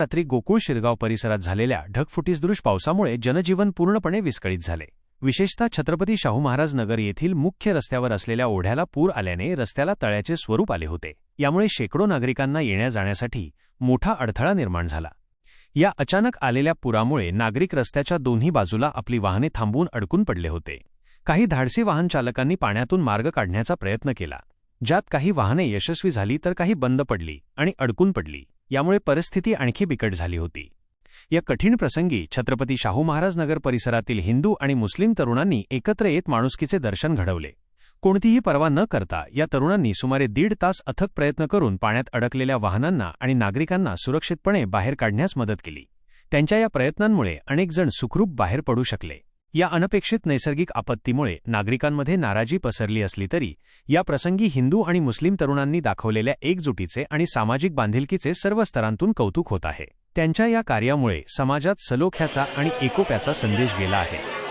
रात्री गोकुळ शिरगाव परिसरात झालेल्या ढगफुटीसदृश पावसामुळे जनजीवन पूर्णपणे विस्कळीत झाले. विशेषतः छत्रपती शाहू महाराज नगर येथील मुख्य रस्त्यावर असलेल्या ओढ्याला पूर आल्याने रस्त्याला तळ्याचे स्वरूप आले होते. यामुळे शेकडो नागरिकांना येण्या जाण्यासाठी मोठा अडथळा निर्माण झाला. या अचानक आलेल्या पुरामुळे नागरिक रस्त्याच्या दोन्ही बाजूला आपली वाहने थांबवून अडकून पडले होते. काही धाडसी वाहन चालकांनी पाण्यातून मार्ग काढण्याचा प्रयत्न केला. ज्यात काही वाहने यशस्वी झाली तर काही बंद पडली आणि अडकून पडली. यामुळे परिस्थिती आणखी बिकट झाली होती. या कठीण प्रसंगी छत्रपती शाहू महाराज नगर परिसरातील हिंदू आणि मुस्लिम तरुणांनी एकत्र येत माणुसकीचे दर्शन घडवले. कोणतीही पर्वा न करता या तरुणांनी सुमारे दीड तास अथक प्रयत्न करून पाण्यात अडकलेल्या वाहनांना आणि नागरिकांना सुरक्षितपणे बाहेर काढण्यास मदत केली. त्यांच्या या प्रयत्नांमुळे अनेकजण सुखरूप बाहेर पडू शकले. या अनपेक्षित नैसर्गिक आपत्तीमुळे नागरिकांमध्ये नाराजी पसरली असली तरी या प्रसंगी हिंदू आणि मुस्लिम तरुणांनी दाखवलेल्या एकजुटीचे आणि सामाजिक बांधिलकीचे सर्व स्तरांतून कौतुक होत आहे. त्यांच्या या कार्यामुळे समाजात सलोख्याचा आणि एकोप्याचा संदेश गेला आहे.